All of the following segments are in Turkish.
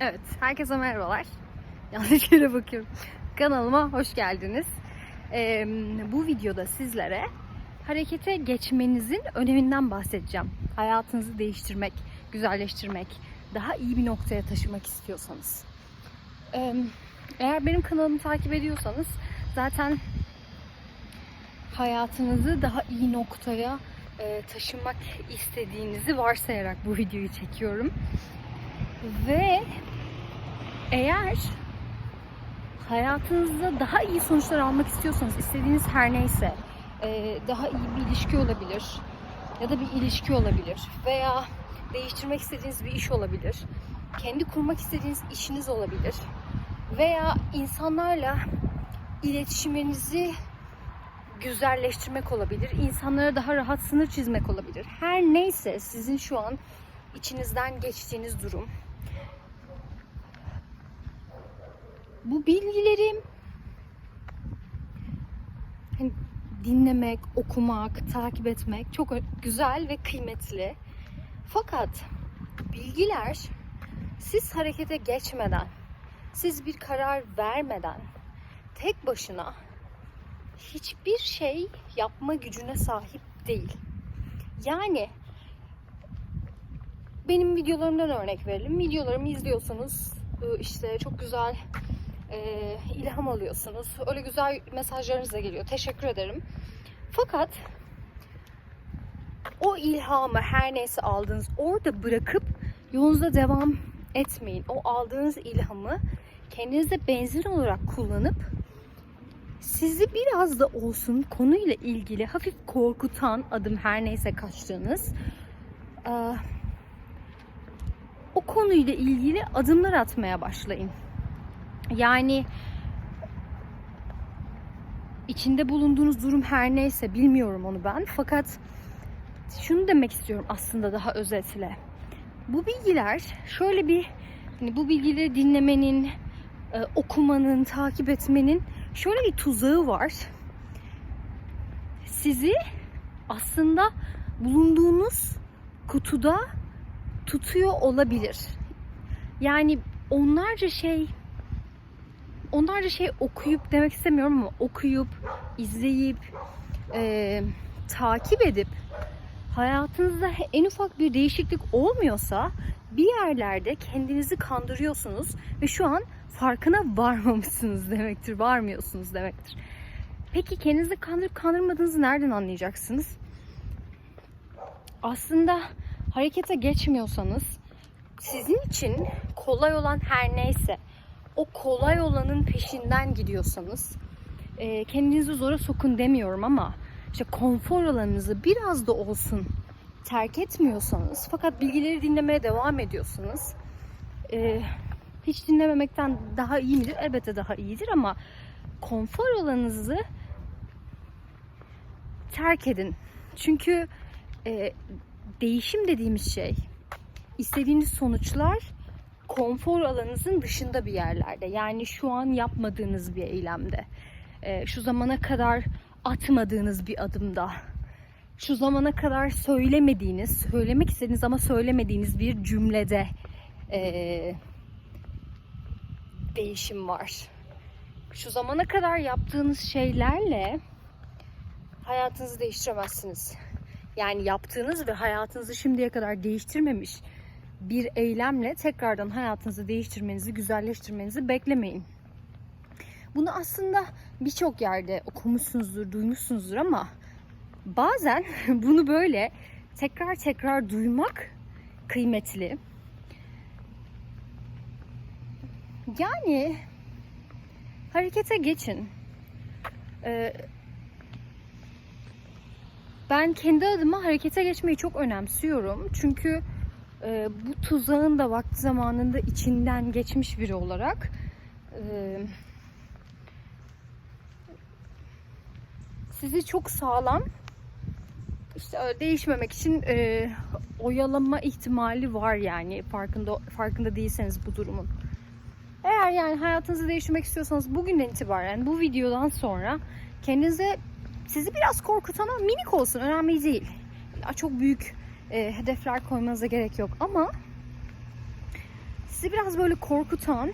Evet, herkese merhabalar. Yanlış yere bakıyorum. Kanalıma hoş geldiniz. Ee, bu videoda sizlere harekete geçmenizin öneminden bahsedeceğim. Hayatınızı değiştirmek, güzelleştirmek, daha iyi bir noktaya taşımak istiyorsanız. Ee, eğer benim kanalımı takip ediyorsanız zaten hayatınızı daha iyi noktaya e, taşımak istediğinizi varsayarak bu videoyu çekiyorum. Ve eğer hayatınızda daha iyi sonuçlar almak istiyorsanız, istediğiniz her neyse, e, daha iyi bir ilişki olabilir ya da bir ilişki olabilir veya değiştirmek istediğiniz bir iş olabilir, kendi kurmak istediğiniz işiniz olabilir veya insanlarla iletişiminizi güzelleştirmek olabilir, insanlara daha rahat sınır çizmek olabilir. Her neyse sizin şu an içinizden geçtiğiniz durum, bu bilgilerim hani dinlemek, okumak, takip etmek çok güzel ve kıymetli. Fakat bilgiler siz harekete geçmeden, siz bir karar vermeden tek başına hiçbir şey yapma gücüne sahip değil. Yani benim videolarımdan örnek verelim. Videolarımı izliyorsanız e, işte çok güzel e, ilham alıyorsunuz. Öyle güzel mesajlarınız da geliyor. Teşekkür ederim. Fakat o ilhamı her neyse aldığınız orada bırakıp yolunuza devam etmeyin. O aldığınız ilhamı kendinize benzin olarak kullanıp sizi biraz da olsun konuyla ilgili hafif korkutan adım her neyse kaçtığınız o konuyla ilgili adımlar atmaya başlayın. Yani içinde bulunduğunuz durum her neyse bilmiyorum onu ben. Fakat şunu demek istiyorum aslında daha özetle. Bu bilgiler şöyle bir hani bu bilgileri dinlemenin, e, okumanın, takip etmenin şöyle bir tuzağı var. Sizi aslında bulunduğunuz kutuda tutuyor olabilir. Yani onlarca şey onlarca şey okuyup demek istemiyorum ama okuyup, izleyip, e, takip edip hayatınızda en ufak bir değişiklik olmuyorsa bir yerlerde kendinizi kandırıyorsunuz ve şu an farkına varmamışsınız demektir, varmıyorsunuz demektir. Peki kendinizi kandırıp kandırmadığınızı nereden anlayacaksınız? Aslında harekete geçmiyorsanız sizin için kolay olan her neyse o kolay olanın peşinden gidiyorsanız e, kendinizi zora sokun demiyorum ama işte konfor alanınızı biraz da olsun terk etmiyorsanız fakat bilgileri dinlemeye devam ediyorsanız e, hiç dinlememekten daha iyi midir? Elbette daha iyidir ama konfor alanınızı terk edin. Çünkü e, değişim dediğimiz şey istediğiniz sonuçlar konfor alanınızın dışında bir yerlerde. Yani şu an yapmadığınız bir eylemde. Ee, şu zamana kadar atmadığınız bir adımda. Şu zamana kadar söylemediğiniz, söylemek istediğiniz ama söylemediğiniz bir cümlede ee, değişim var. Şu zamana kadar yaptığınız şeylerle hayatınızı değiştiremezsiniz. Yani yaptığınız ve hayatınızı şimdiye kadar değiştirmemiş bir eylemle tekrardan hayatınızı değiştirmenizi, güzelleştirmenizi beklemeyin. Bunu aslında birçok yerde okumuşsunuzdur, duymuşsunuzdur ama bazen bunu böyle tekrar tekrar duymak kıymetli. Yani harekete geçin. Ee, ben kendi adıma harekete geçmeyi çok önemsiyorum. Çünkü e, bu tuzağın da vakti zamanında içinden geçmiş biri olarak e, sizi çok sağlam işte öyle değişmemek için e, oyalama ihtimali var yani farkında farkında değilseniz bu durumun. Eğer yani hayatınızı değiştirmek istiyorsanız bugünden itibaren bu videodan sonra kendinize sizi biraz korkutan ama minik olsun önemli değil. Çok büyük e, hedefler koymanıza gerek yok ama sizi biraz böyle korkutan,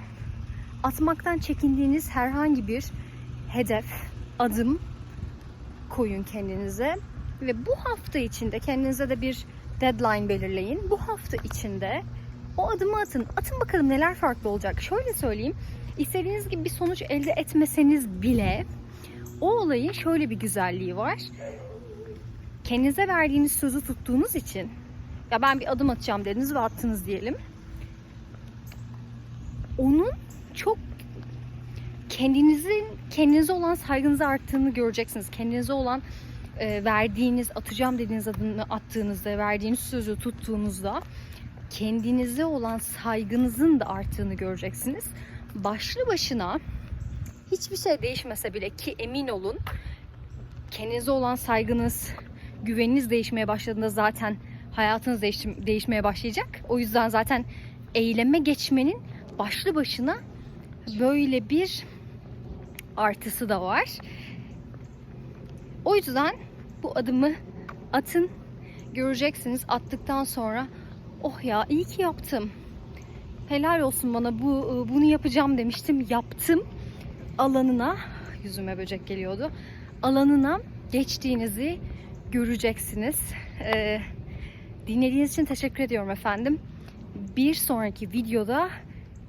atmaktan çekindiğiniz herhangi bir hedef, adım koyun kendinize ve bu hafta içinde kendinize de bir deadline belirleyin. Bu hafta içinde o adımı atın. Atın bakalım neler farklı olacak. Şöyle söyleyeyim. İstediğiniz gibi bir sonuç elde etmeseniz bile o olayın şöyle bir güzelliği var. Kendinize verdiğiniz sözü tuttuğunuz için ya ben bir adım atacağım dediniz ve attınız diyelim. Onun çok kendinizin kendinize olan saygınızı arttığını göreceksiniz. Kendinize olan e, verdiğiniz, atacağım dediğiniz adımı attığınızda, verdiğiniz sözü tuttuğunuzda kendinize olan saygınızın da arttığını göreceksiniz. Başlı başına hiçbir şey değişmese bile ki emin olun kendinize olan saygınız, güveniniz değişmeye başladığında zaten hayatınız değiş- değişmeye başlayacak. O yüzden zaten eyleme geçmenin başlı başına böyle bir artısı da var. O yüzden bu adımı atın. Göreceksiniz attıktan sonra oh ya iyi ki yaptım. Helal olsun bana bu bunu yapacağım demiştim. Yaptım. Alanına yüzüme böcek geliyordu. Alanına geçtiğinizi göreceksiniz. Ee, dinlediğiniz için teşekkür ediyorum efendim. Bir sonraki videoda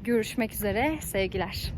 görüşmek üzere. Sevgiler.